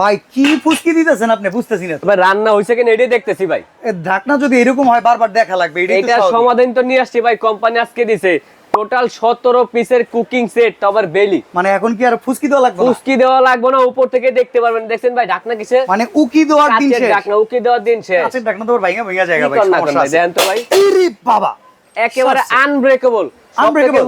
ভাই কি ফুসকি দিতেছেন আপনি? বুঝতেছি না। ভাই রান্না হয়েছে কিনা এটাই দেখতেছি ভাই। ঢাকনা যদি এরকম হয় বারবার দেখা লাগবে এটা সমাধান তো নিয়ে আসছি ভাই কোম্পানি আজকে দিছে। টোটাল সতেরো পিসের কুকিং সেট আবার বেলি। মানে এখন কি আর ফুসকি দেওয়া লাগবে না? উস্কি দেওয়া লাগবে না উপর থেকে দেখতে পারবেন। দেখছেন ভাই ঢাকনা কিসে? মানে উকি দেওয়ার দিন শেষ। ঢাকনা উকি দেওয়ার দিন শেষ। কাছের ঢাকনা তো ভাইঙ্গা কি জায়গা ভাই। দেন তো ভাই। বাবা একেবারে। আনব্রেকেবল?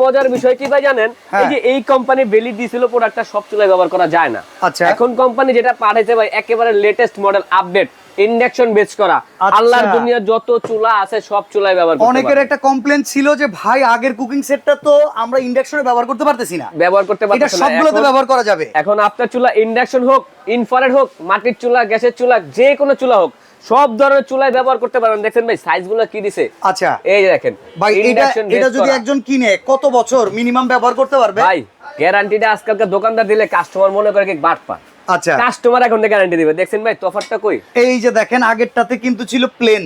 মজার বিষয় কি ভাই জানেন হ্যাঁ। এই যে এই কোম্পানি বেলি দিছিল প্রোডাক্টটা সব চুলায় ব্যবহার করা যায় না আচ্ছা। এখন কোম্পানি যেটা পাঠাইছে ভাই একেবারে latest model update induction base করা আচ্ছা। আল্লাহর দুনিয়ার যত চুলা আছে সব চুলায় ব্যবহার করতে অনেকের একটা কমপ্লেন ছিল যে ভাই আগের কুকিং সেটটা তো আমরা ইন্ডাকশনে ব্যবহার করতে পারতেছি না ব্যবহার করতে। সবগুলোতে ব্যবহার করা যাবে এখন আপনার চুলা ইন্ডাকশন হোক ইনফ্রারেড হোক মাটির চুলা গ্যাসের চুলা যে কোনো চুলা হোক সব ধরনের চুলাই ব্যবহার করতে পারেন দেখেন ভাই সাইজগুলো কি দিছে? আচ্ছা। এই যে দেখেন ভাই এটা এটা যদি একজন কিনে কত বছর মিনিমাম ব্যবহার করতে পারবে? ভাই গ্যারান্টিটা আজকালকার দোকানদার দিলে কাস্টমার মনে করে কি বাট পা আচ্ছা। কাস্টমার এখন গ্যারান্টি দিবে। দেখছেন ভাই তফাৎটা কই? এই যে দেখেন আগেরটাতে কিন্তু ছিল প্লেন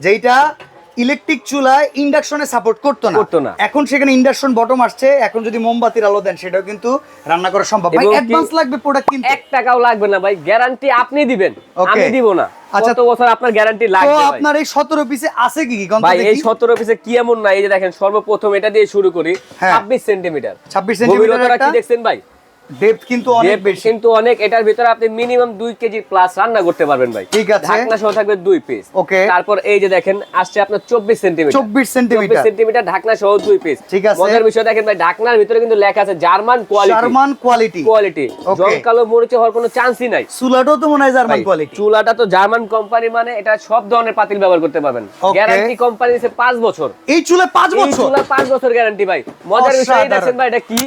যেটা ইলেকট্রিক চুলায় ইন্ডাকশনে সাপোর্ট করতো না। করতো না। এখন সেখানে ইন্ডাকশন বটম আসছে এখন যদি মোমবাতির আলো দেন সেটাও কিন্তু রান্না করা সম্ভব। ভাই অ্যাডভান্স লাগবে প্রোডাক্ট কিনতে? এক টাকাও লাগবে না ভাই গ্যারান্টি আপনি দিবেন. আমি দিব না। আচ্ছা। তো বছর আপনার গ্যারান্টি লাগবে ভাই? আপনার এই 17 পিসে আছে কি কি? কোন ভাই এই সতেরো পিসে কি এমন না? এই যে দেখেন সর্বপ্রথম এটা দিয়ে শুরু করি হ্যাঁ। ছাব্বিশ সেন্টিমিটার 26 সেন্টিমিটার গভীরতাটা কি দেখছেন ভাই? ডেপথ কিন্তু অনেক বেশি। কিন্তু অনেক। এটার ভিতরে আপনি মিনিমাম দুই কেজি প্লাস রান্না করতে পারবেন ভাই। ঠিক আছে। ঢাকনা সহ থাকবে দুই পিস Okay. তারপর এই যে দেখেন আসছে আপনার চব্বিশ সেন্টিমিটার 24 সেন্টিমিটার সেন্টিমিটার ঢাকনা সহ দুই পিস ঠিক আছে। মজার বিষয় দেখেন ভাই ঢাকনার ভিতরে কিন্তু লেখা আছে German quality German quality quality Okay. জং মরিচে হওয়ার কোনো চান্সই নাই। চুলাটাও তো মনে হয় জার্মান কোয়ালিটি চুলাটা তো জার্মান কোম্পানি মানে এটা সব ধরনের পাতিল ব্যবহার করতে পারবেন. গ্যারান্টি কোম্পানি দিচ্ছে পাঁচ বছর। এই চুলে 5 এই বছর? চুলা পাঁচ বছর গ্যারান্টি ভাই। মজার বিষয়। দেখছেন ভাই এটা কি?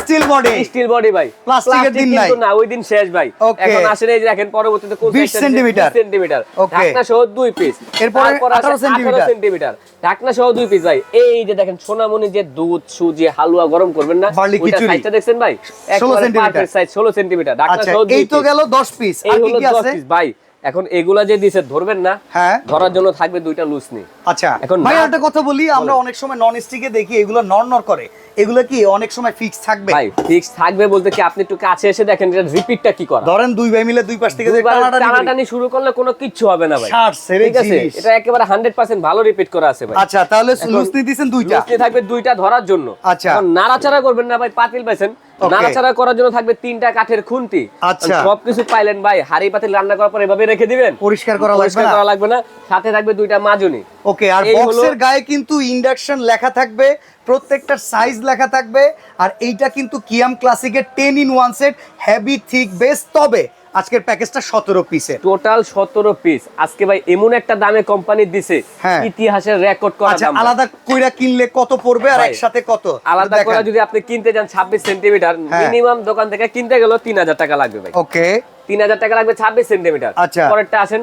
স্টিল বডি স্টিল বডি ভাই। প্লাস্টিকের দিন নাই। না ওই দিন শেষ ভাই। এখন আসলে এই দেখেন পরবর্তীতে কোন 20 সেন্টিমিটার। Centimetre Okay. ঢাকনা সহ দুই পিস এরপরে 18 সেন্টিমিটার। সেন্টিমিটার ঢাকনা সহ দুই পিস ভাই। এই যে দেখেন সোনামণি যে দুধ সুজি হালুয়া গরম করবেন না ওইটা সাইজটা দেখছেন ভাই? 16 সেন্টিমিটার। সাইজ 16 সেন্টিমিটার ঢাকনা আচ্ছা সহ দুই এই তো গেল 10 পিস আর কি কি আছে? ভাই। এখন এগুলা যে দিছে ধরবেন না হ্যাঁ। ধরার জন্য থাকবে দুইটা লুজ নি আচ্ছা এখন ভাই একটা কথা বলি আমরা অনেক সময় নন স্টিকে দেখি এগুলো নড়নড় করে। এগুলো কি অনেক সময় ফিক্স থাকবে? ভাই ফিক্স থাকবে বলতে কি আপনি একটু কাছে এসে দেখেন এটা রিপিটটা কি করা। ধরেন দুই ভাই মিলে দুই পাশ থেকে যে টানাটানি টানাটানি শুরু করলে কোনো কিচ্ছু হবে না ভাই। ঠিক আছে। এটা একেবারে 100% ভালো রিপিট করা আছে ভাই। আচ্ছা তাহলে লুসনি দিছেন দুইটা। লুচনি থাকবে দুইটা ধরার জন্য। আচ্ছা। এখন নাড়াচাড়া করবেন না ভাই পাতিল পাইছেন. নাড়াচাড়া করার জন্য থাকবে তিনটা কাঠের খুন্তি। আচ্ছা। সবকিছু পাইলেন ভাই হাড়ি পাতিল রান্না করার পর এভাবে রেখে দিবেন। পরিষ্কার করা লাগবে না? করা লাগবে না। সাথে থাকবে দুইটা মাজুনি। ওকে আর বক্সের গায়ে কিন্তু ইন্ডাকশন লেখা থাকবে প্রত্যেকটার সাইজ লেখা থাকবে আর এইটা কিন্তু Kiam ক্লাসিকের ten in one set heavy thick base তবে আজকের প্যাকেজটা সতেরো পিসে টোটাল সতেরো পিস আজকে ভাই এমন একটা দামে কোম্পানি দিছে হ্যাঁ। ইতিহাসের রেকর্ড করা আচ্ছা আলাদা কইরা কিনলে কত পড়বে আর একসাথে কত? আলাদা কইরা করে যদি আপনি কিনতে যান ছাব্বিশ সেন্টিমিটার হ্যাঁ। মিনিমাম দোকান থেকে কিনতে গেল তিন হাজার টাকা লাগবে ভাই। ওকে। তিন হাজার টাকা লাগবে ছাব্বিশ সেন্টিমিটার আচ্ছা। পরেরটা আসেন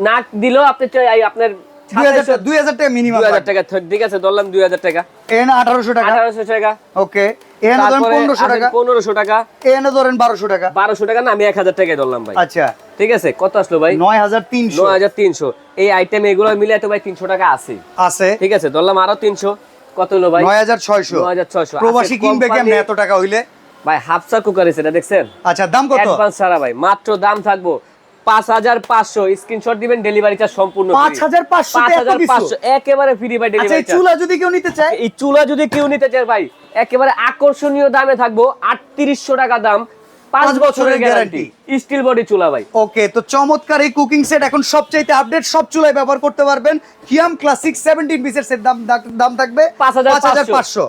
নাক দিলেও আপনি আপনার দুই হাজার টাকা দুই হাজার টাকা মিনিমাম দুই হাজার টাকা ঠিক আছে ধরলাম দুই হাজার টাকা। এনে আঠারোশো টাকা। আঠারোশো টাকা। ওকে এনে ধরেন পনেরোশো টাকা। পনেরোশো টাকা। এনে ধরেন বারোশো টাকা। বারোশো টাকা না আমি এক হাজার টাকায় ধরলাম ভাই। আচ্ছা। ঠিক আছে কত আসলো ভাই? নয় হাজার তিনশো। নয় হাজার তিনশো। এই আইটেম এগুলো মিলে তো ভাই তিনশো টাকা আছে। আছে। ঠিক আছে ধরলাম আরও তিনশো। কত হলো ভাই? নয় হাজার ছয়শো। নয় হাজার ছয়শো। প্রবাসী কিনবে কেমনে এত টাকা হইলে? ভাই হাফসা কুকার দেখছেন? আচ্ছা দাম কত? অ্যাডভান্স ছাড়া ভাই মাত্র দাম থাকব পাঁচ হাজার পাঁচশো। স্ক্রিনশট দিবেন ডেলিভারি চার্জ সম্পূর্ণ পাঁচ হাজার পাঁচশো পাঁচ হাজার পাঁচশো একেবারে ফ্রি ভাই আচ্ছা ডেলিভারি চুলা যদি কেউ নিতে চায়? এই চুলা যদি কেউ নিতে চায় ভাই একেবারে আকর্ষণীয় দামে থাকব আটত্রিশশো টাকা দাম পাঁচ বছরের গ্যারান্টি স্টিল বডি চুলা ভাই। ওকে তো চমৎকার এই কুকিং সেট এখন সবচাইতে আপডেট সব চুলায় ব্যবহার করতে পারবেন। কিয়াম ক্লাসিক সেভেন্টিন পিসের সেট দাম দাম থাকবে। পাঁচ হাজার পাঁচ হাজার পাঁচশো।